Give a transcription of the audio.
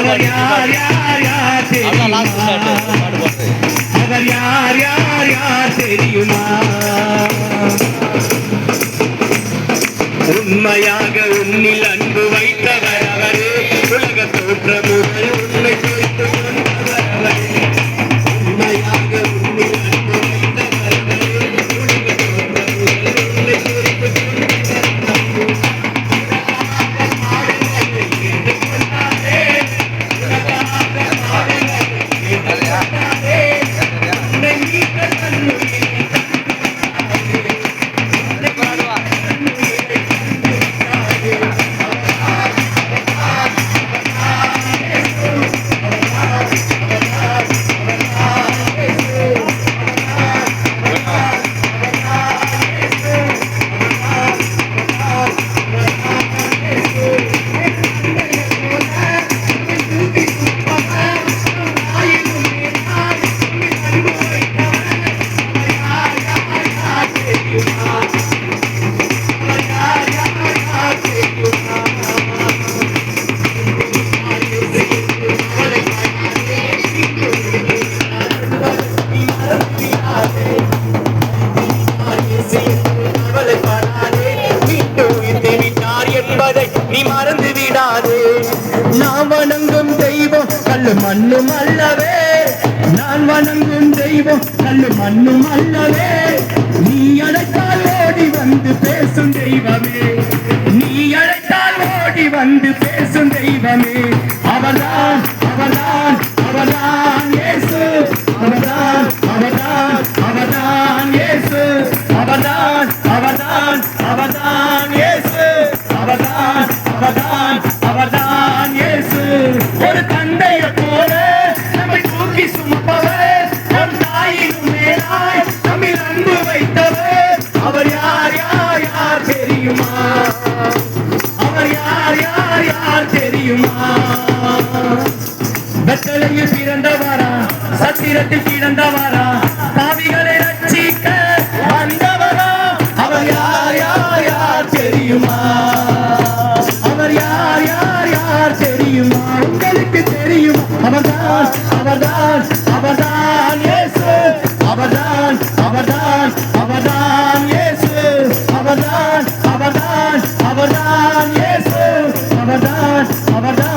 அவர் யார் யார் யார் தெரியுமா உண்மையாக உன்னில் அன்பு நான் வணங்கும் தெய்வம் கல்லு மண்ணும் அல்லவே. நான் வணங்கும் தெய்வம் கல்லு மண்ணும் அல்லவே. நீ அழைத்தால் ஓடி வந்து பேசும் தெய்வமே. நீ அழைத்தால் ஓடி வந்து பேசும் தெய்வமே. அவர்தான் தெரியுமா அவர் யார் யார் யார் தெரியுமா? வெத்தலையில் பிறந்தவாரா சத்திரத்தில் பிறந்தவரா பாவிகளை ரட்சிக்க வந்தவரா அவர் யார் யார் யார் தெரியுமா? அவர் யார் யார் யார் தெரியுமா? உங்களுக்கு தெரியும் அவர்தான் அவர்தான் அவர்